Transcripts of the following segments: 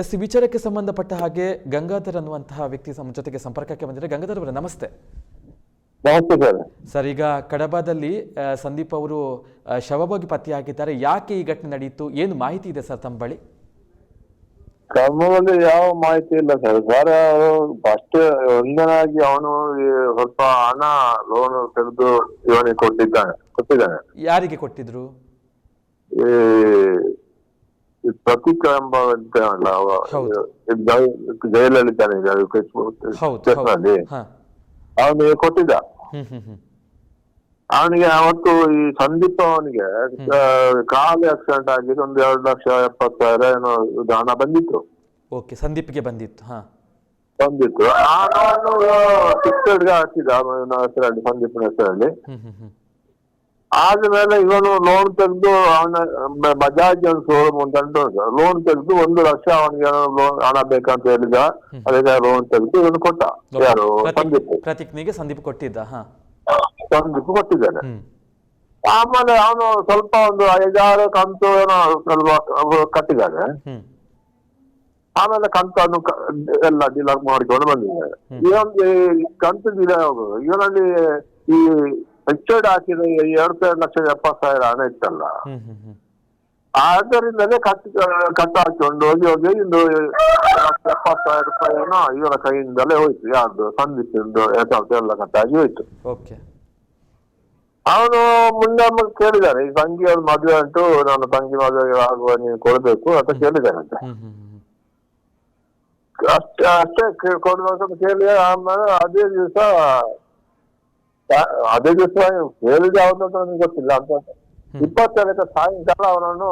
S ಈ ವಿಚಾರಕ್ಕೆ ಸಂಬಂಧಪಟ್ಟ ಹಾಗೆ ಗಂಗಾಧರ್ ಅನ್ನುವಂತಹ ವ್ಯಕ್ತಿ ನಮ್ಮ ಜೊತೆಗೆ ಸಂಪರ್ಕಕ್ಕೆ ಬಂದಿದ್ದಾರೆ. ಗಂಗಾಧರ್ ಅವರ ನಮಸ್ತೆ. ಸರ್. ಈಗ ಕಡಬದಲ್ಲಿ ಸಂದೀಪ್ ಅವರು ಶವವಾಗಿ ಪತ್ತೆಯಾಗಿದ್ದಾರೆ ಯಾಕೆ ಈ ಘಟನೆ ನಡೆಯಿತು ಏನು ಮಾಹಿತಿ ಇದೆ ಸರ್ ತಮ್ಮ ಬಳಿ? ಕರ್ಮದಲ್ಲಿ ಯಾವ ಮಾಹಿತಿ ಇಲ್ಲ ಸರ್. ಸರ್ ಫಸ್ಟ್ ಒಂದನಾಗಿ ಅವನು ಸ್ವಲ್ಪ ಹಣ ಲೋನ್ ತೆಗೆದು ಇವನಿಗೆ ಕೊಟ್ಟಿದ್ದಾನೆ ಕೊಟ್ಟಿದ್ದಾನೆ. ಯಾರಿಗೆ ಕೊಟ್ಟಿದ್ರು? ಪ್ರತೀಕ್ ಎಂಬ ಇದ್ದಾನಲ್ಲ ಅವ ಅಲ್ಲಿ ಈ ಜೈ- ಜೈಲಲ್ಲಿದ್ದಾನೆ ಈಗ ಹೌದು ಹೌದು. ಕೇಸ್ನಲ್ಲಿ ಹಾ. ಅವನಿಗೆ ಕೊಟ್ಟಿದ್ದ. ಅವನಿಗೆ ಅವತ್ತು ಈ ಸಂದೀಪ್ ಅವನಿಗೆ ಕಾಲ್ ಆಕ್ಸಿಡೆಂಟ್ ಆಗಿದೆ ಒಂದು ಎರಡು ಲಕ್ಷ ಎಪ್ಪತ್ತು ಸಾವಿರ ಏನೋ ಹಣ ಬಂದಿತ್ತು. ಓಕೆ ಸಂದೀಪ್ಗೆ ಬಂದಿತ್ತು ಹಾ. ಬಂದಿತ್ತು. ನಾನು ಫಿಕ್ಸೆಡ್ಗೆ ಹಾಕಿದ ಅವನ ಹೆಸರಲ್ಲಿ ಸಂದೀಪನ ಹೆಸರಲ್ಲಿ. ಆದ್ಮೇಲೆ ಇವನು ಲೋನ್ ತೆಗೆದು ಅವನ ಬಜಾಜ್ ಒಂದು ಶೋರೂಮ್ ಅಂತ ಲೋನ್ ತೆಗೆದು ಒಂದು ಲಕ್ಷ ಅವನಿಗೆ ಲೋನ್ ಹಣ ಬೇಕಂತ ಹೇಳಿದ ಅದಕ್ಕೆ ಲೋನ್ ತೆಗೆದು ಇವನು ಕೊಟ್ಟ. ಯಾರು? ಸಂದೀಪ್. ಪ್ರತೀಕ್ನಿಗೆ ಸಂದೀಪ್ ಕೊಟ್ಟಿದ್ದ ಸಂದೀಪ್ ಕೊಟ್ಟಿದ್ದಾನೆ. ಆಮೇಲೆ ಅವನು ಸ್ವಲ್ಪ ಒಂದು ಐದಾರು ಕಂತು ಏನೋ ಸ್ವಲ್ಪ ಕಟ್ಟಿದ್ದಾನೆ. ಆಮೇಲೆ ಕಂತನ್ನು ಎಲ್ಲ ಡಿಲಾಕ್ ಮಾಡಿಕೊಂಡು ಬಂದಿದ್ದಾರೆ. ಇವನ್ ಕಂತು ಹೋಗುದು ಇವನಲ್ಲಿ ಈ ಫಿಕ್ಸೆಡ್ ಹಾಕಿದ ಎರಡ್ ಎರಡು ಲಕ್ಷ ಎಪ್ಪತ್ತು ಸಾವಿರ ಹಣ ಇತ್ತಲ್ಲ. ಆದ್ದರಿಂದಲೇ ಕಟ್ ಕಟ್ ಹಾಕೊಂಡು ಹೋಗಿ ಹೋಗಿ ಇಂದು ಎಪ್ಪತ್ತು ಸಾವಿರ ರೂಪಾಯಿ ಏನೋ ಇವರ ಕೈಯಿಂದಲೇ ಹೋಯ್ತು. ಯಾರ್ದು? ಅಕೌಂಟ್ ಎಲ್ಲ ಕಟ್ಟಾಗಿ ಹೋಯ್ತು. ಅವನು ಮುಂದೆ ಕೇಳಿದ್ದಾರೆ ಈ ತಂಗಿ ಅವ್ರ ಮದುವೆ ಉಂಟು ನಾನು ತಂಗಿ ಮದುವೆ ಆಗುವ ನೀವು ಕೊಡ್ಬೇಕು ಅಂತ ಕೇಳಿದ್ದಾರೆ ಅಂತ. ಅಷ್ಟೇ ಅಷ್ಟೇ ಕೊಡ್ಬೇಕಂತ ಕೇಳಿ ಆಮೇಲೆ ಅದೇ ದಿವಸ ಅದೇ ದಿವಸ ಹೇಳಿದ ಯಾವ್ದು ಅಂತ ನನಗೆ ಗೊತ್ತಿಲ್ಲ ಅಂತ ಇಪ್ಪತ್ತೆರಡಕ್ಕೆ ಸಾಯಂಕಾಲ ಅವನನ್ನು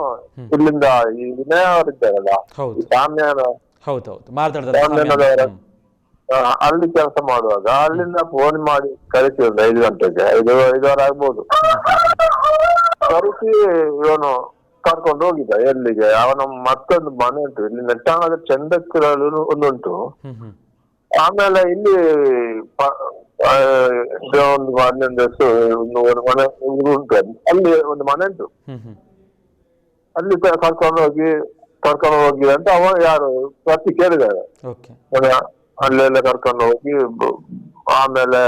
ಇಲ್ಲಿಂದ ಈ ವಿನಯ ಅವರಿದ್ದಾರಲ್ಲ ಹೌದು. ಸಾಮ್ಯಾನ ಅಲ್ಲಿ ಕೆಲಸ ಮಾಡುವಾಗ ಅಲ್ಲಿಂದ ಫೋನ್ ಮಾಡಿ ಕರಿತೀವಿ ಐದು ಗಂಟೆಗೆ ಐದು ಐದುವರೆ ಆಗ್ಬೋದು. ಕರೆಸಿ ಇವನು ಕರ್ಕೊಂಡು ಹೋಗಿದ್ದ ಎಲ್ಲಿಗೆ? ಅವನ ಮತ್ತೊಂದು ಮನೆ ಉಂಟು ಇಲ್ಲಿ ನೆಟ್ಟಾಣದ ಚಂದಕ್ಕೆ ಒಂದುಂಟು ಹ್ಮ್ ಹ್ಮ್. ಆಮೇಲೆ ಇಲ್ಲಿ ಒಂದು ಹನ್ನೊಂದು ಒಂದು ಮನೆ ಉಂಟು ಅಲ್ಲಿ. ಒಂದು ಮನೆ ಉಂಟು. ಅಲ್ಲಿ ಕರ್ಕೊಂಡು ಹೋಗಿ ಕರ್ಕೊಂಡು ಹೋಗಿ ಅಂತ ಅವ ಯಾರು ಪ್ರತಿ ಕೇಳಿದ್ದಾರೆ. ಅಲ್ಲೆಲ್ಲ ಕರ್ಕೊಂಡು ಹೋಗಿ ಆಮೇಲೆ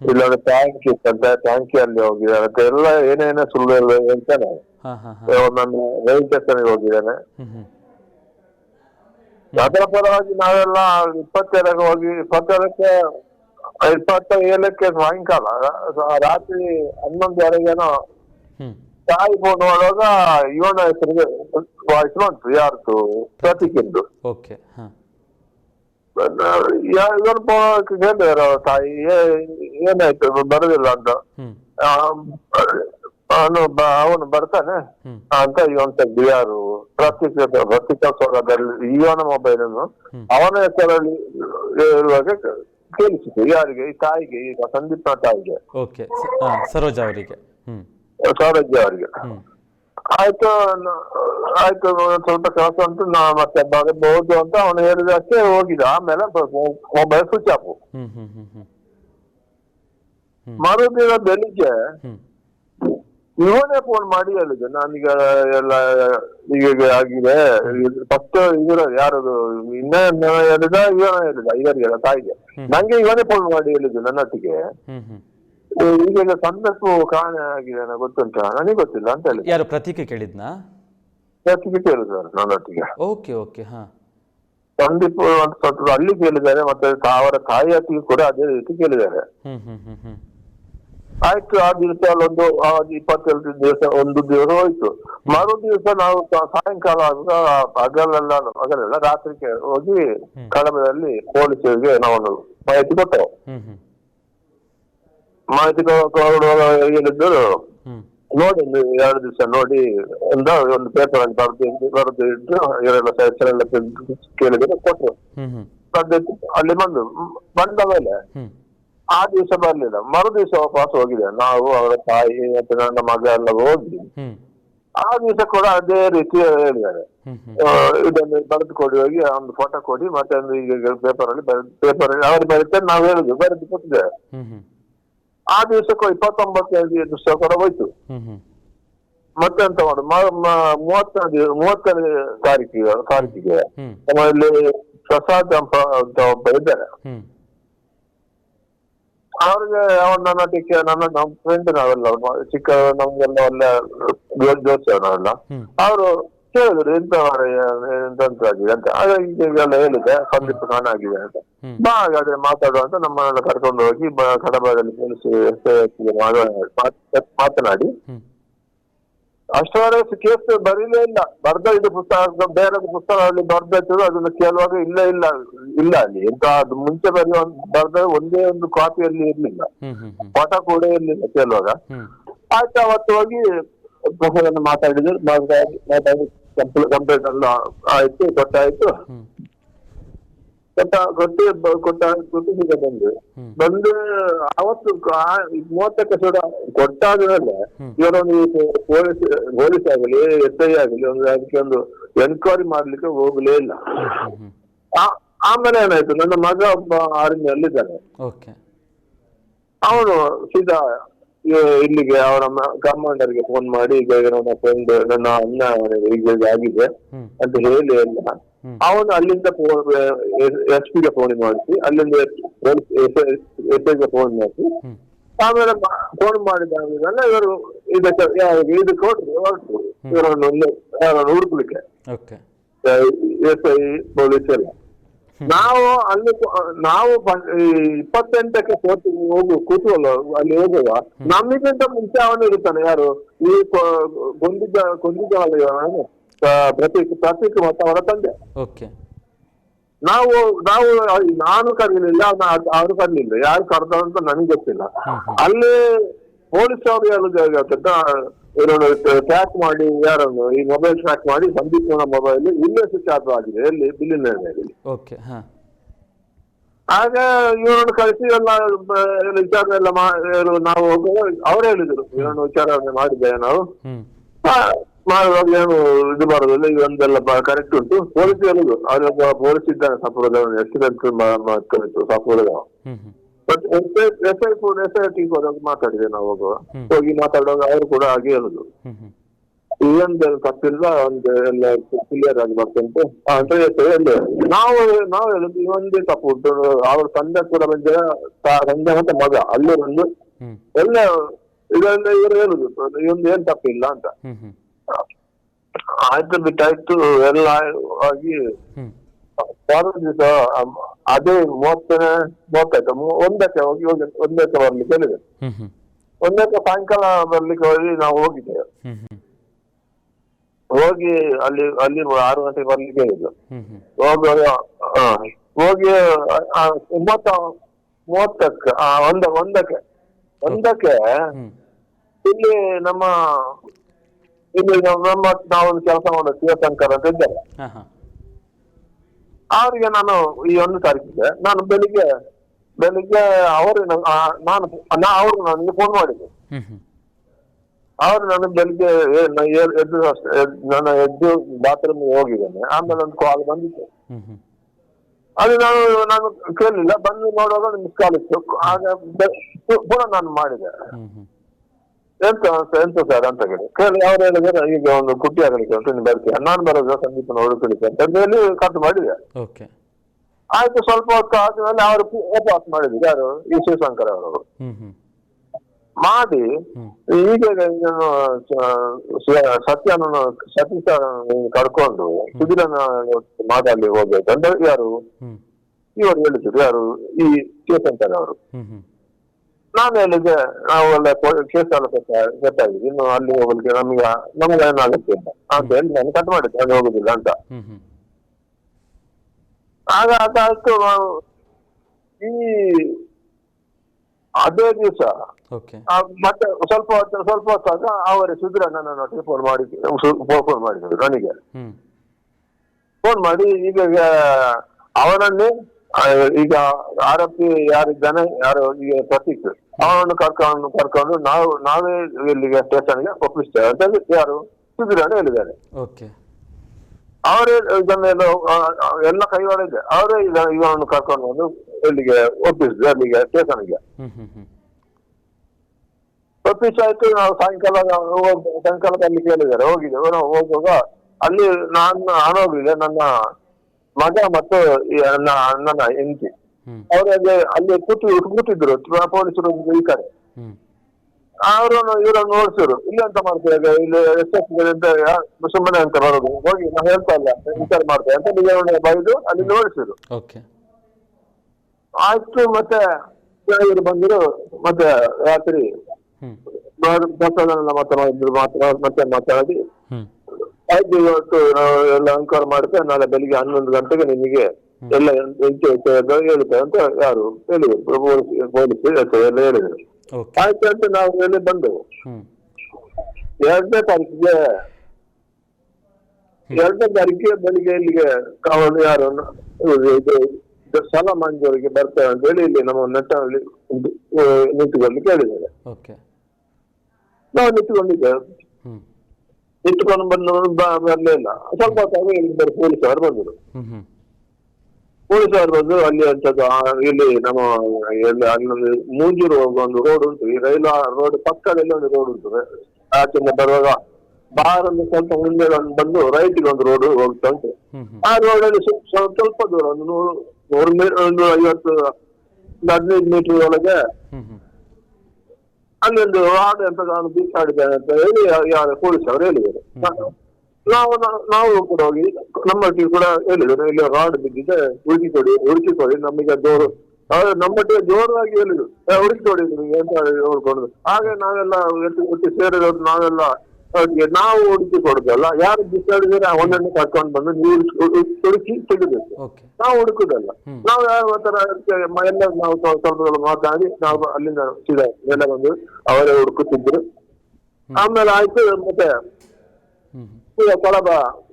ಇಲ್ಲೊಂದು ಟ್ಯಾಂಕ್ ಇತ್ತಂತೆ ಟ್ಯಾಂಕಿ ಅಲ್ಲಿ ಹೋಗಿದ್ದಾರೆ. ಅಂತ ಎಲ್ಲ ಏನೇನೋ ಸುಳ್ಳು ಇಲ್ಲ ಹೇಳ್ತಾನೆ ಒಂದೊಂದು ರೈಲ್ ಸ್ಟೇಷನ್ಗೆ ಹೋಗಿದ್ದಾನೆ. ಅದರ ಪರವಾಗಿ ನಾವೆಲ್ಲ ಇಪ್ಪತ್ತೆರಡಕ್ಕೆ ಹೋಗಿ ಇಪ್ಪತ್ತೆರಡಕ್ಕೆ ಇಪ್ಪತ್ತ ಏಳಕ್ಕೆ ಸಾಯಂಕಾಲ. ರಾತ್ರಿ ಹನ್ನೊಂದುವರೆಗೇನೋ ತಾಯಿ ಫೋನ್ ಮಾಡುವಾಗ ಇವನ ಹೆಸರಿಗೆ ವಾಯ್ಸ್ ಬಂತು ಯಾರ್ದು ಪ್ರತೀಕಿಂದು. ಓಕೆ ಇವನ್ ಅವ್ರ ತಾಯಿ ಏನಾಯ್ತು ಬರುದಿಲ್ಲ ಅಂತ. ಅವನು ಬ- ಅವನು ಬರ್ತಾನೆ. ಅಂತ ಇವನ್ ತೆಗ್ದು ಯಾರು ಪ್ರತೀಕ ಪ್ರತೀಕ ಸ್ವರದಲ್ಲಿ ಇವನ ಮೊಬೈಲ್ ಅನ್ನು. ಅವನ ಹೆಸರಲ್ಲಿ ಇರುವಾಗ ಕೇಳಿಸಿತು. ಯಾರಿಗೆ? ಈ ತಾಯಿಗೆ ಈಗ ಸಂದೀಪ್ನ ತಾಯಿಗೆ. ಓಕೆ ಸರೋಜ ಅವರಿಗೆ. ಹ್ಮ್. ಸೌರಜ್ಯ ಅವರಿಗೆ. ಆಯ್ತು ಆಯ್ತು ಸ್ವಲ್ಪ ಕೆಲಸ ಉಂಟು ನಾ ಮತ್ತೆ ಬರಬಹುದು ಅಂತ ಅವನು ಹೇಳಿದಕ್ಕೆ ಹೋಗಿದ. ಆಮೇಲೆ ಮೊಬೈಲ್ ಸ್ವಿಚ್ ಆಫ್ ಹ್ಮ್ ಹ್ಮ್ ಹ್ಮ್. ಹ್ಮ್. ಮರುದಿನ ಬೆಳಿಗ್ಗೆ ಹ್ಮ್. ಇವನೇ ಫೋನ್ ಮಾಡಿ ಹೇಳಿದೆ ನಾನೀಗ ಎಲ್ಲ ಈಗ ಆಗಿದೆ. ಫಸ್ಟ್ ಇವರು ಯಾರದು ಇನ್ನ ಹೇಳಿದ ಇವನ ಹೇಳಿದ ಇವರಿಗೆ ತಾಯಿಗೆ. ನಂಗೆ ಇವನೇ ಫೋನ್ ಮಾಡಿ ಹೇಳಿದ್ದು ನನ್ನೊಟ್ಟಿಗೆ ಈಗ ಸಂದರ್ಭ ಕಾರಣ ಆಗಿದೆ ಅಂತ ಗೊತ್ತುಂಟ? ನನಗೆ ಗೊತ್ತಿಲ್ಲ ಅಂತ ಹೇಳಿ ಯಾರು ಪ್ರತೀಕೆ ಕೇಳಿದ್ನಾ? ಯಾಕೆ ನನ್ನ ನನ್ನೊಟ್ಟಿಗೆ ಓಕೆ ಓಕೆ ಹಾ. ಸಂದೀಪ್ ಅಂತ ಅಲ್ಲಿ ಕೇಳಿದ್ದಾರೆ ಮತ್ತೆ ಅವರ ತಾಯಿ ಹತ್ತಿಗೆ ಕೂಡ ಅದೇ ರೀತಿ ಕೇಳಿದ್ದಾರೆ. ಹ್ಮ್ ಹ್ಮ್ ಹ್ಮ್ ಹ್ಮ್. ಆಯ್ತು ಆ ದಿವಸ ಅಲ್ಲೊಂದು ಇಪ್ಪತ್ತೆರಡು ದಿವಸ ಒಂದು ದಿವಸ ಹೋಯ್ತು. ಮರು ದಿವಸ ನಾವು ಸಾಯಂಕಾಲ ಹಗಲೆಲ್ಲ ಹಗಲೆಲ್ಲ ರಾತ್ರಿ ಹೋಗಿ ಕಡಬದಲ್ಲಿ ಪೊಲೀಸರಿಗೆ ನಾವು ಮಾಹಿತಿ ಕೊಟ್ಟೆವು. ಮಾಹಿತಿ ಕೊಡುವಾಗ ಹೇಳಿದ್ರು ನೋಡಿ ಎರಡು ದಿವಸ ನೋಡಿ ಅಂತ ಒಂದು ಪೇಪರ್ ಅಲ್ಲಿ ಬರೆದು ಬರೆದು ಇಟ್ಟು ಇವರೆಲ್ಲ ಕೇಳಿದ್ರೆ ಹ್ಮ್ ಅಲ್ಲಿ ಬಂದು ಬಂದ ಮೇಲೆ ಆ ದಿವಸ ಬರ್ಲಿಲ್ಲ. ಮರು ದಿವಸ ವಾಪಸ್ ಹೋಗಿದೆ. ನಾವು ಅವರ ತಾಯಿ ಮತ್ತೆ ನನ್ನ ಮಗ ಎಲ್ಲ ಹೋಗಿ ಆ ದಿವಸ ಕೂಡ ಅದೇ ರೀತಿ ಹೇಳಿದ್ದಾರೆ. ಇದನ್ನು ಬರೆದು ಕೊಡಿ ಹೋಗಿ ಒಂದು ಫೋಟೋ ಕೊಡಿ ಮತ್ತೆ ಒಂದು ಈಗ ಪೇಪರ್ ಅಲ್ಲಿ ಪೇಪರ್ ಅವ್ರು ಬರುತ್ತೆ ನಾವು ಹೇಳುದು ಬರೆದು ಕೊಟ್ಟಿದ್ದೇವೆ ಆ ದಿವಸಕ್ಕೂ ಇಪ್ಪತ್ತೊಂಬತ್ತನೇ ದಿವಸ ಕೂಡ ಹೋಯ್ತು. ಮತ್ತೆ ಎಂತ ಮಾಡುದು? ಮಾಡು ಮೂವತ್ತನೇ ಮೂವತ್ತನೇ ತಾರೀಕಿಗೆ ತಾರೀಕಿಗೆ ನಮ್ಮಲ್ಲಿ ಪ್ರಸಾದ್ ಅಂತ ಒಬ್ಬ ಇದ್ದಾರೆ. ಅವ್ರಿಗೆ ಅವ್ರು ನನ್ನ ಟೀಚರ್ ನನ್ನ ನಮ್ಮ ಫ್ರೆಂಡ್ ನಾವೆಲ್ಲ ಚಿಕ್ಕ ನಮ್ಗೆಲ್ಲ ಒಳ್ಳೆ ಜೋ- ಜೋತ್ಸ್ಯ ನಾವೆಲ್ಲ ಅವರು ಕೇಳಿದ್ರು ಎಂತ ಎಂತ ಆಗಿದೆ ಅಂತ. ಆಗ ಈಗೆಲ್ಲ ಹೇಳಿದೆ ಸಂದೀಪ್ ಆಗಿದೆ ಅಂತ. ಬಾ ಹಾಗಾದ್ರೆ ಮಾತಾಡುವ ಅಂತ ನಮ್ಮನ್ನೆಲ್ಲ ಕರ್ಕೊಂಡು ಹೋಗಿ ಕಡಬದಲ್ಲಿ ಕೇಳಿಸಿ ಮಾತನಾಡಿ. ಅಷ್ಟರವರೆಗೆ ಕೇಸ್ ಬರೀಲೇ ಇಲ್ಲ. ಬರ್ದ ಇದು ಪುಸ್ತಕ ಬೇರೆ ಪುಸ್ತಕದಲ್ಲಿ ಬರ್ದಿದ್ರು ಅದನ್ನ ಕೇಳುವಾಗ ಇಲ್ಲ ಇಲ್ಲ ಇಲ್ಲ ಅಲ್ಲಿ. ಎಂತ ಅದು ಮುಂಚೆ ಬರೆಯುವ ಬರ್ದ ಒಂದೇ ಒಂದು ಕಾಪಿಯಲ್ಲಿ ಇರ್ಲಿಲ್ಲ. ಪಾಠ ಕೂಡ ಇರ್ಲಿಲ್ಲ ಕೇಳುವಾಗ. ಆಯ್ತು ಅವತ್ತು ಹೋಗಿ ಪ್ರೊಫೆಸರ್ ಮಾತಾಡಿದ್ರು. ಮಾತಾಡಿ ಮಾತಾಡಿ ಕಂಪ್ಲೇಂಟ್ ಎಲ್ಲ ಆಯ್ತು ಗೊತ್ತಾಯ್ತು. ಕೊಟ್ಟ ಕೊಟ್ಟು ಕೊಟ್ಟ ಕೊಟ್ಟು ಈಗ ಬಂದು. ಬಂದು ಅವತ್ತು ಮೂವತ್ತಕ್ಕೆ ಸುಡ ಕೊಟ್ಟಾದ್ಮೇಲೆ. ಇವರೊಂದು ಪೊಲೀಸ್ ಪೊಲೀಸ್ ಆಗಲಿ ಎಸ್ ಐ ಆಗಲಿ ಒಂದು ಅದಕ್ಕೆ ಒಂದು ಎನ್ಕ್ವೈರಿ ಮಾಡ್ಲಿಕ್ಕೆ ಹೋಗ್ಲೇ ಇಲ್ಲ. ಆಮೇಲೆ ಏನಾಯ್ತು? ನನ್ನ ಮಗ ಒಬ್ಬ ಆರ್ಮಿಯಲ್ಲಿದ್ದಾನೆ. ಓಕೆ. ಅವನು ಸೀದಾ ಇಲ್ಲಿಗೆ ಅವರ ಕಮಾಂಡರ್ಗೆ ಫೋನ್ ಮಾಡಿ ಈಗ ನನ್ನ ಫ್ರೆಂಡ್ ನನ್ನ ಅಣ್ಣ ಈಗ ಹೀಗೆ ಆಗಿದೆ ಅಂತ ಹೇಳಿ ಎಲ್ಲ. ಅವನು ಅಲ್ಲಿಂದ ಎಸ್ ಪಿಗೆ ಫೋನ್ ಮಾಡಿಸಿ ಅಲ್ಲಿಂದ ಎಸ್ ಐಗೆ ಫೋನ್ ಮಾಡಿಸಿ. ಆಮೇಲೆ ಫೋನ್ ಮಾಡಿದಾಗಲೆಲ್ಲ ಇವರು ಇದಕ್ಕೆ ಇದು ಕೊಟ್ರು ಹೊರಟು ಇವರನ್ನು ಯಾರನ್ನು ಹುಡುಕ್ಲಿಕ್ಕೆ. ಎಸ್ ಐ ಪೊಲೀಸ್ ಎಲ್ಲ. ನಾವು ಅಲ್ಲಿ ನಾವು ಇಪ್ಪತ್ತೆಂಟಕ್ಕೆ ಕೋರ್ಟ್ ಹೋಗು ಕೂತುವಲ್ಲ ಅಲ್ಲಿ ಹೋಗುವ. ನಮಗಿಂತ ಮುಂಚೆ ಅವನು ಇರ್ತಾನೆ. ಯಾರು ಈ ಕೊಂದಿದ್ದ ಕೊಂದಿದ್ದವಲ್ಲ ಇವನು, ಪ್ರತೀಕ್ ಪ್ರತೀಕ್ ಮತ್ತು ಅವರ ತಂದೆ. ಓಕೆ. ನಾವು ನಾವು ನಾನು ಕರೀಲಿಲ್ಲ ಅವರು ಕರೀಲಿಲ್ಲ. ಯಾರು ಕರೆದ ಅಂತ ನನಗೆ ಗೊತ್ತಿಲ್ಲ. ಅಲ್ಲಿ ಪೊಲೀಸ್ ಅವರು ಹೇಳುದು ಟ್ರ್ಯಾಕ್ ಮಾಡಿ ಯಾರನ್ನು ಈ ಮೊಬೈಲ್ ಟ್ರ್ಯಾಕ್ ಮಾಡಿ ಸಂದೀಪ್ ಮೊಬೈಲ್ ಇಲ್ಲೇ ಸ್ವಿಚ್ ಆಫ್ ಆಗಿದೆ. ಎಲ್ಲಿ? ಬಿಲ್ಲಿನ ಮೇಲೆ. ಓಕೆ ಹಾ. ಆಗ ಇವರನ್ನು ಕಳಿಸಿ ಎಲ್ಲ ವಿಚಾರಣೆ ಎಲ್ಲ ವಿಚಾರ ಎಲ್ಲ ನಾವು ಅವ್ರು ಹೇಳಿದ್ರು. ಇವರನ್ನು ವಿಚಾರಣೆ ಮಾಡಿದ್ದೇವೆ ನಾವು. ಮಾಡುವಾಗ ಏನು ಇದು ಬರೋದಿಲ್ಲ ಇವೊಂದೆಲ್ಲ ಕರೆಕ್ಟ್ ಉಂಟು. ಪೊಲೀಸ್ ಹೇಳುದು ಅವರೊಬ್ಬ ಪೊಲೀಸ್ ಇದ್ದಾನೆ ಸಪುರದ ಎಕ್ಸಿಡೆಂಟ್ ಮಾಡ್ಕೊಂಡಿತ್ತು ಸಪುರದ. ಹ್ಮ್ ಹ್ಮ್. But S I phone S I T ಹೋದಾಗ ಮಾತಾಡಿದೆ ನಾವು ಹೋಗುವ ಹೋಗಿ ಮಾತಾಡುವಾಗ ಅವರು ಕೂಡ ಹಾಗೆ ಹೇಳುದು. ಇದೊಂದು ತಪ್ಪಿಲ್ಲ ಒಂದು ಎಲ್ಲ ಕ್ಲಿಯರ್ ಆಗಿ ಬರ್ತಂತೆ ಅಂತ ಹೇಳ್ತೇವೆ ಎಲ್ಲ? ನಾವು ನಾವು ಹೇಳುದು ಇವೊಂದೇ ತಪ್ಪು ಉಂಟು. ಅವ್ರ ತಂದೆ ಕೂಡ ಬಂದ ತಂದೆ ಮತ್ತೆ ಮಗ ಅಲ್ಲೇ ಬಂದು ಎಲ್ಲ ಇದೆಲ್ಲ ಇವರು ಹೇಳುದು ಇವೊಂದು ಏನ್ ತಪ್ಪಿಲ್ಲ ಅಂತ. ಆಯ್ತು ಬಿಟ್ಟಾಯ್ತು ಎಲ್ಲ ಆಗಿ ದಿವಸ ಅದೇ ಮೂವತ್ತನೇ ಮೂವತ್ತಾಯ್ತು ಒಂದಕ್ಕೆ ಹೋಗಿ ಹೋಗಿ ಒಂದಕ್ಕೆ ಬರ್ಲಿಕ್ಕೆ ಹೇಳಿದೆ. ಒಂದಕ್ಕೆ ಸಾಯಂಕಾಲ ಬರ್ಲಿಕ್ಕೆ ಹೋಗಿ ನಾವು ಹೋಗಿದ್ದೇವೆ ಹೋಗಿ ಅಲ್ಲಿ ಅಲ್ಲಿ ಆರು ಗಂಟೆಗೆ ಬರ್ಲಿಕ್ಕೆ ಹೇಳಿದ್ರು. ಹೋಗಿ ಹೋಗಿ ಮೂವತ್ತ ಮೂವತ್ತಕ್ಕೆ ಒಂದ ಒಂದಕ್ಕೆ ಒಂದಕ್ಕೆ ಇಲ್ಲಿ ನಮ್ಮ ಇಲ್ಲಿ ನಮ್ಮ ನಾವೊಂದು ಕೆಲಸ ಮಾಡೋ ಶಿವಶಂಕರ್ ಅಂತ ಇದ್ದಾರೆ. ಅವರಿಗೆ ನಾನು ಈ ಒಂದು ತಾರೀಕಿಗೆ ನಾನು ಬೆಳಿಗ್ಗೆ ಬೆಳಿಗ್ಗೆ ಅವರು ನನ್- ನಾ ಅವರು ನನಗೆ ಫೋನ್ ಮಾಡಿದ್ರು. ಅವ್ರು ನಾನು ಬೆಳಿಗ್ಗೆ ಎದ್ದು ಅಷ್ಟೇ ನಾನು ಎದ್ದು ಬಾತ್ರೂಮ್ ಹೋಗಿದ್ದೇನೆ. ಆಮೇಲೆ ಒಂದು ಕಾಲ್ ಬಂದಿತ್ತು. ಅದು ನಾನು ನಾನು ಕೇಳಲಿಲ್ಲ. ಬಂದು ನೋಡುವಾಗ ಮಿಸ್ ಕಾಲ್ ಇತ್ತು. ಆಗ ಪುನಃ ನಾನು ಮಾಡಿದೆ. ಎಂತ ಎಂತ ಸರ್ ಅಂತ ಕೇಳಿ. ಕೇಳಿ ಅವ್ರು ಹೇಳಿದ್ರೆ ಈಗ ಒಂದು ಕುಟ್ಟಿ ಆಗಲಿಕ್ಕೆ ಅಂತ ನೀನು ಬರ್ತೀಯ. ನಾನು ಬರೋದು ಸಂದೀಪನ ಹುಡುಕಲಿಕ್ಕೆ ಅಂತ ಹೇಳಿ ಕಟ್ ಮಾಡಿದೆ. ಓಕೆ. ಆಯ್ತು ಸ್ವಲ್ಪ ಹೊತ್ತು ಆದ್ಮೇಲೆ ಅವರು ಉಪವಾಸ ಮಾಡಿದ್ರು. ಯಾರು? ಈ ಶಿವಶಂಕರ್ ಅವರು. ಮಾಡಿ ಈಗ ಸತ್ಯನನ್ನು ಸತ್ಯನ ಸತೀಶ ಕರ್ಕೊಂಡು ಸುಧೀರನ ಮಾತಾಡ್ಲಿ ಹೋಗ್ಬೇಕು ಅಂತ ಯಾರು? ಇವರು ಹೇಳಿದ್ರು. ಯಾರು? ಈ ಶಿವಶಂಕರ್ ಅವರು. ಹೇಳಿದೆ ನಾವು ಒಳ್ಳೆ ಕೇಸ್ ಎಲ್ಲ ಸೆಟ್ ಆಗಿದೆ ಇನ್ನು ಅಲ್ಲಿ ಹೋಗಲಿಕ್ಕೆ ನಮ್ಗೆ ನಮ್ಗೆ ಏನಾಗುತ್ತೆ ಅಂತ. ಅಂತ ಹೇಳಿ ನಾನು ಕಟ್ ಮಾಡಿದ್ದೆ ಅಲ್ಲಿ ಹೋಗುದಿಲ್ಲ ಅಂತ. ಆಗ ಅದಾಯ್ತು ಈ ಅದೇ ದಿವಸ ಮತ್ತೆ ಸ್ವಲ್ಪ ಹೊತ್ತು ಸ್ವಲ್ಪ ಹೊತ್ತಾಗ ಅವರೇ ಸುಧೀರಣ್ಣ ನನ್ನೊಟ್ಟಿಗೆ ಫೋನ್ ಮಾಡಿ ಫೋನ್ ಮಾಡಿದ್ರು ನನಗೆ. ಫೋನ್ ಮಾಡಿ ಈಗ ಅವನನ್ನೇ ಈಗ ಆರೋಪಿ ಯಾರಿದ್ದಾನೆ ಯಾರು ಈಗ ಪ್ರತೀಕ್. ಅವನನ್ನು ಕರ್ಕೊಂಡು ಕರ್ಕೊಂಡು ನಾವು ನಾವೇ ಇಲ್ಲಿಗೆ ಸ್ಟೇಷನ್ಗೆ ಒಪ್ಪಿಸ್ತೇವೆ. ಅಂತ ಹೇಳಿ ಯಾರು? ಸುಧೀರಣ್ಣ ಹೇಳಿದ್ದಾರೆ. ಓಕೆ. ಅವರೇ ಇದನ್ನೆಲ್ಲ ಎಲ್ಲ ಕೈವಾಡ ಇದೆ. ಅವರೇ ಇವನನ್ನು ಕರ್ಕೊಂಡು ಬಂದು ಇಲ್ಲಿಗೆ ಒಪ್ಪಿಸಿದ್ರು ಅಲ್ಲಿಗೆ ಸ್ಟೇಷನ್ಗೆ. ಆಯ್ತು ನಾವು ಸಾಯಂಕಾಲ ಸಾಯಂಕಾಲ ಅಲ್ಲಿ ಕೇಳಿದ್ದಾರೆ. ಹೋಗಿದ್ದೇವೆ ನಾವು ಹೋಗುವಾಗ ಅಲ್ಲಿ ನಾನು ನಾನು ಹೋಗ್ಲಿಲ್ಲ. ನನ್ನ ಮಗ ಮತ್ತು ನನ್ನ ನನ್ನ ಹೆಂಡತಿ. ಹ್ಮ್. ಅಲ್ಲಿ ಅಲ್ಲಿ ಕೂತು ಕೂತಿದ್ರು. ಪೊಲೀಸರು ಈ ಕಡೆ ಅವರನ್ನು ಇವರನ್ನು ನೋಡ್ಸಿದ್ರು ಇಲ್ಲ ಅಂತ ಮಾಡ್ತೇವೆ ಇಲ್ಲಿ ಎಸ್ ಅಂತ ಸುಮ್ಮನೆ ಅಂತ ಬರೋದು. ಹೋಗಿ ನಾವು ಹೇಳ್ತಾ ಇಲ್ಲ. ವಿಚಾರ ಮಾಡ್ತೇವೆ ಅಂತ ನಿಜವನ್ನ ಬೈದು ಅಲ್ಲಿ ನೋಡಿಸಿದ್ರು ಆಯ್ತು ಮತ್ತೆ ಇವರು ಬಂದ್ರು ಮತ್ತೆ ರಾತ್ರಿ ಪ್ರಸಾದನೆಲ್ಲ ಮಾತಾಡಿದ್ರು ಮಾತ್ರ ಮತ್ತೆ ಮಾತಾಡಿ. ಆಯ್ತು ಇವತ್ತು ನಾವು ಎಲ್ಲ ಮಾಡುತ್ತೆ ನಾಳೆ ಬೆಳಿಗ್ಗೆ ಹನ್ನೊಂದು ಗಂಟೆಗೆ ನಿಮಗೆ ಎಲ್ಲ ಹೇಳುತ್ತೆ ಅಂತ ಯಾರು? ಹೇಳಿದ್ರು. ಪೊಲೀಸ್ ಪೊಲೀಸ್ ಎಲ್ಲ ಹೇಳಿದ್ರು ಆಯ್ತು ಅಂತ ನಾವು ಹೇಳಿ ಬಂದೆವು? ಎರಡನೇ ತಾರೀಕಿಗೆ ಎರಡನೇ ತಾರೀಕಿಗೆ ಬೆಳಿಗ್ಗೆ ಇಲ್ಲಿಗೆ ಕಾವಲು ಯಾರು ಇದು ಸಾಲ ಮಂಜೂರಿಗೆ ಬರ್ತೇವೆ ಅಂತ ಹೇಳಿ ಇಲ್ಲಿ ನಮ್ಮ ನೆಟ್ಟಲ್ಲಿ ನಿಂತುಕೊಂಡು ಕೇಳಿದ್ದಾರೆ ನಾವು ನಿಂತುಕೊಂಡಿದ್ದೇವೆ. ನಿಂತುಕೊಂಡು ಬಂದು ಬ- ಬರ್ಲಿಲ್ಲ. ಸ್ವಲ್ಪ ಹೊತ್ತಾಗ ಅವರು ಪೊಲೀಸರು ಬಂದರು. ಹ್ಮ್ ಹ್ಮ್. ಪೊಲೀಸರು ಬಂದು ಅಲ್ಲಿ ಅಂತದ್ದು ಇಲ್ಲಿ ನಮ್ಮ ಎಲ್ಲಿ ಅಲ್ಲೊಂದು ಮೂಂಜೂರು ಹೋಗುವ ಒಂದು ರೋಡ್ ಉಂಟು. ಈ ರೈಲು ರೋಡ್ ಪಕ್ಕದಲ್ಲಿ ಒಂದು ರೋಡ್ ಉಂಟು. ಆಚೆಯಿಂದ ಬರುವಾಗ ಬಾರ್ ಒಂದು ಸ್ವಲ್ಪ ಮುಂದೆ ಒಂದು ಬಂದು ರೈಟಿಗೆ ಒಂದು ರೋಡ್ ಹೋಗ್ತಾ ಉಂಟು. ಆ ರೋಡ್ ಅಲ್ಲಿ ಸ್ವಲ್ಪ ಸ್ವಲ್ಪ ದೂರ ಒಂದು ನೂರು ನೂರು ಮೀಟರ್ ಒಂದು ಐವತ್ತು ಹದಿನೈದು ಮೀಟರ್ ಒಳಗೆ ಹ್ಮ್ ಹ್ಮ್. ಅಲ್ಲಿ ಒಂದು ಆಡು ಅಂತ ನಾನು ಬೀಸಾಡಿದ್ದೇನೆ ಅಂತ ಹೇಳಿ ಯಾರು ಪೊಲೀಸ್ ಅವರು ನಾವು ನಾವು- ನಾವು ಕೂಡ ಹೋಗಿ ನಮ್ಮೊಟ್ಟಿಗೆ ಕೂಡ ಹೇಳಿದ್ರು ಇಲ್ಲಿ ರಾಡ್ ಬಿದ್ದಿದೆ ಹುಡುಕಿ ಕೊಡಿ ಹುಡುಕಿ ಕೊಡಿ ನಮಗೆ ಜೋರು. ಆದ್ರೆ ನಮ್ಮೊಟ್ಟಿಗೆ ಜೋರಾಗಿ ಹೇಳಿದ್ರು "ಏ, ಹುಡುಕಿ ಕೊಡಿ ನಿಮಗೆ ಅಂತ ಹೇಳ್ಕೊಂಡು ಹಾಗೆ ನಾವೆಲ್ಲ ಒಟ್ಟು ಸೇರಿರೋದು ನಾವೆಲ್ಲ ನಾವು ಹುಡುಕಿ ಕೊಡುದಲ್ಲ ಯಾರು ಬಿಸಾಡಿದ್ರೆ ಒಂದನ್ನು ಕರ್ಕೊಂಡು ಬಂದು ನೀವು ಹುಡುಕಿ- ತೆಗಿಬೇಕು. ನಾವು ಹುಡುಕುದಲ್ಲ. ನಾವು ಯಾವ ತರ ಎಲ್ಲ ನಾವು ಸ್ವಲ್ಪ ಮಾತಾಡಿ ನಾವು ಅಲ್ಲಿಂದ ಸೀದಾ ಎಲ್ಲ ಬಂದು ಅವರೇ ಹುಡುಕುತ್ತಿದ್ರು. ಆಮೇಲೆ ಆಯ್ತು ಮತ್ತೆ ಕೊಳಬ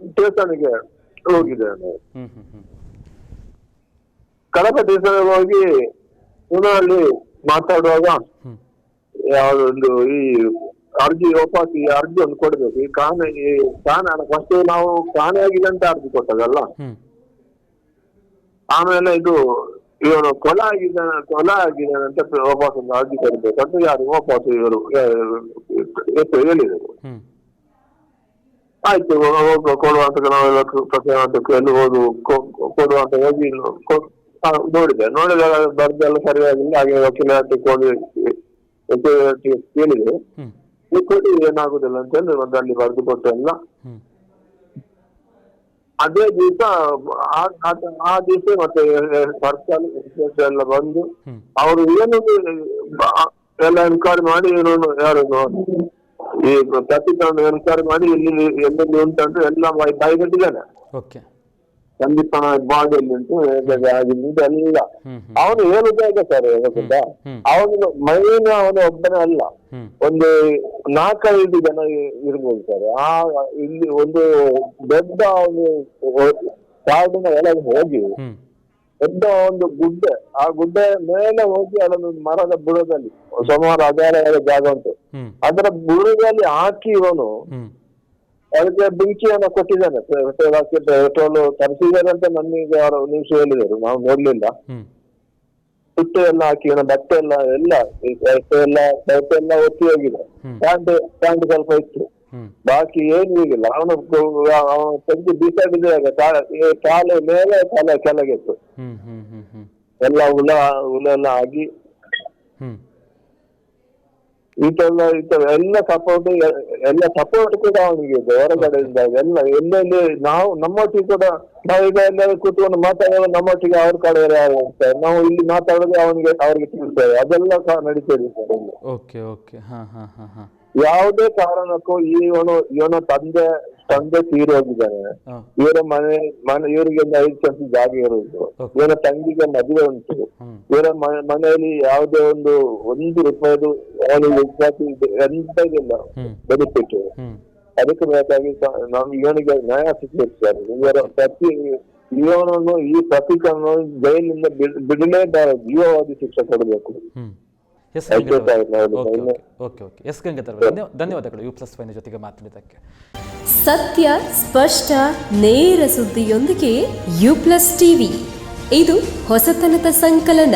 ಸ್ಟೇಷನ್ಗೆ ಹೋಗಿದೆ ನಾವು ಹ್ಮ್ ಹ್ಮ್ ಹ್ಮ್. ಕಡಪ ಸ್ಟೇಷನ್ಗೆ ಹೋಗಿ ಪುನಲ್ಲಿ ಮಾತಾಡುವಾಗ ಯಾವ್ದೊಂದು ಈ ಅರ್ಜಿ ವಾಪಸ್ ಈ ಅರ್ಜಿ ಒಂದು ಕೊಡ್ಬೇಕು. ಈ ಕಾಣೆ ಈ ಕಾಣೆ ಫಸ್ಟ್ ನಾವು ಕಾಣೆ ಆಗಿದೆ ಅಂತ ಅರ್ಜಿ ಕೊಟ್ಟದಲ್ಲ. ಆಮೇಲೆ ಇದು ಇವನು ಕೊಲ ಆಗಿದ್ದಾನೆ ಕೊಲ ಆಗಿದ್ದಾನೆ ಅಂತ ವಾಪಸ್ ಒಂದು ಅರ್ಜಿ ಕೊಡ್ಬೇಕು ಅಂತ ಯಾರು ವಾಪಸ್ ಇವರು ಹೇಳಿದರು. ಆಯ್ತು ಹೋಗುವ ಕೊಡುವಂತ ನಾವೆಲ್ಲ ಪ್ರತಿಯೊಂದಕ್ಕೆ ಎಲ್ಲಿ ಹೋದು ಕೊಡುವಂತ ಹೋಗಿ ಕೊ- ಆ, ನೋಡಿದೆ ನೋಡಿದಾಗ ಬರ್ದೆಲ್ಲ ಸರಿಯಾಗಿಲ್ಲ ಹಾಗೆ ವಕೀಲ ಕೊಡಿ ಕೇಳಿದೆ. ನೀವು ಕೊಡಿ ಏನಾಗುದಿಲ್ಲ ಅಂತ ಹೇಳಿ ಒಂದು ಅಲ್ಲಿ ಬರೆದು ಕೊಟ್ಟೆ ಎಲ್ಲ. ಅದೇ ದಿವಸ ಆ ದಿವಸ ಮತ್ತೆ ಸರ್ಕಾರ ಎಲ್ಲ ಬಂದು. ಅವರು ಏನು ಎಲ್ಲ ಎನ್ಕ್ವೈರಿ ಮಾಡಿ ಏನು ಯಾರು ಈ ಪ್ರತಿಗಳನ್ನು ಎನ್ಕ್ವೈರಿ ಮಾಡಿ ಇಲ್ಲಿ ಎಲ್ಲೆಲ್ಲಿ ಅಂದ್ರೆ ಎಲ್ಲ ಬಾಯಿ- ಬಾಯಿಗಟ್ಟಿದ್ದಾನೆ. ಓಕೆ. ಸಂದೀಪ ಬಾಡಿಯಲ್ಲಿ ಉಂಟು ಆಗಿದ್ದು ಎಲ್ಲ. ಅವನು ಹೇಳುದಾಗ ಸರ್ ಗೊತ್ತಾ ಅವನು ಮೈನ ಅವನು ಒಬ್ಬನೇ ಅಲ್ಲ. ಒಂದು ನಾಲ್ಕೈದು ಜನ ಇರ್ಬೋದು ಸರ್. ಆ ಇಲ್ಲಿ ಒಂದು ದೊಡ್ಡ ಒಂದು ಕಾರ್ಡಿನ ಒಳಗೆ ಹೋಗಿ ದೊಡ್ಡ ಒಂದು ಗುಡ್ಡೆ ಆ ಗುಡ್ಡೆ ಮೇಲೆ ಹೋಗಿ ಅದನ್ನು ಮರದ ಬುಡದಲ್ಲಿ ಸುಮಾರು ಹಜಾರ ಜಾಗ ಉಂಟು. ಅದರ ಬುಡದಲ್ಲಿ ಹಾಕಿ ಇವನು ಅದಕ್ಕೆ ಬೆಂಕಿಯನ್ನು ಕೊಟ್ಟಿದ್ದಾನೆ. ಪೆಟ್ರೋಲ್ ಹಾಕಿ ಪೆಟ್ರೋಲ್ ತರಿಸಿದ್ದಾರೆ ಅಂತ ನಮಗೆ ಅವರು ನ್ಯೂಸ್ ಹೇಳಿದರು. ನಾವು ನೋಡ್ಲಿಲ್ಲ. ಸುಟ್ಟು ಎಲ್ಲ ಹಾಕಿ ಇವನ ಬಟ್ಟೆ ಎಲ್ಲ ಎಲ್ಲ ಎಲ್ಲ ಎಲ್ಲ ಒತ್ತಿ ಹೋಗಿದೆ. ಪ್ಯಾಂಟ್ ಪ್ಯಾಂಟ್ ಸ್ವಲ್ಪ ಇತ್ತು. ಬಾಕಿ ಏನು ಈಗಿಲ್ಲ ಅವನು ತೆಗೆದು ಬೀಸಾಡಿದಾಗ ಕಾಲ ಮೇಲೆ ತಲೆ ಕೆಳಗಿತ್ತು. ಎಲ್ಲ ಹುಳ ಹುಳ ಎಲ್ಲ ಆಗಿ ಈತ ಎಲ್ಲ ಸಪೋರ್ಟ್ ಎಲ್ಲ ಸಪೋರ್ಟ್ ಕೂಡ ಅವನಿಗೆ ಇದೆ. ಹೊರಗಡೆಯಿಂದ ಎಲ್ಲ ಎಲ್ಲೆಲ್ಲಿ ನಾವು ನಮ್ಮೊಟ್ಟಿಗೆ ಕೂಡ ನಾವೀಗ ಎಲ್ಲ ಕೂತ್ಕೊಂಡು ಮಾತಾಡೋದು ನಮ್ಮೊಟ್ಟಿಗೆ ಅವ್ರ ಕಡೆ ಯಾರು ಇರ್ತಾರೆ. ನಾವು ಇಲ್ಲಿ ಮಾತಾಡೋದು ಅವನಿಗೆ ಅವ್ರಿಗೆ ತಿಳಿಸ್ತೇವೆ. ಅದೆಲ್ಲ ಇಲ್ಲಿ. Okay okay. ಹಾ ಹಾ ಹಾ ಹಾ. ಯಾವುದೇ ಕಾರಣಕ್ಕೂ ಇವನು ಇವನ ತಂದೆ ತಂದೆ ತೀರಿ ಹೋಗಿದ್ದಾನೆ ಇವರ ಮನೆ ಮನೆ ಇವರಿಗೆ ಒಂದು ಐದು ಸೆಂಟ್ ಜಾಗ ಇರುವುದು. ಇವನ ಇವರ ತಂಗಿಗೆ ಮದುವೆ ಉಂಟು. ಇವರ ಮನೆಯಲ್ಲಿ ಯಾವುದೇ ಒಂದು ಒಂದು ರೂಪಾಯಿದು ಅವನಿಗೆ ಎಂತ ಎಂತದಿಲ್ಲ ಬೆನಿಫಿಟ್ ಅದಕ್ಕೆ ಬೇಕಾಗಿ ನಮ್ ನಾವು ಇವನಿಗೆ ನ್ಯಾಯ ಸಿಗ್ಬೇಕು ಸರ್ ಇವರ ಪ್ರತಿ ಇವನನ್ನು ಈ ಪ್ರತೀಕನ್ನು ಜೈಲಿನಿಂದ ಬಿಡ್- ಬಿಡಲೇಬಾರದು. ಜೀವವಾದಿ ಶಿಕ್ಷೆ ಕೊಡಬೇಕು. Yes okay okay yes Gangadhar ಧನ್ಯವಾದಗಳು ಯು ಪ್ಲಸ್ ಫೈನ್ ಜೊತೆಗೆ ಮಾತಾಡಿದ್ದಕ್ಕೆ ಸತ್ಯ ಸ್ಪಷ್ಟ ನೇರ ಸುದ್ದಿಯೊಂದಿಗೆ ಯು ಪ್ಲಸ್ ಟಿವಿ ಇದು ಹೊಸತನದ ಸಂಕಲನ.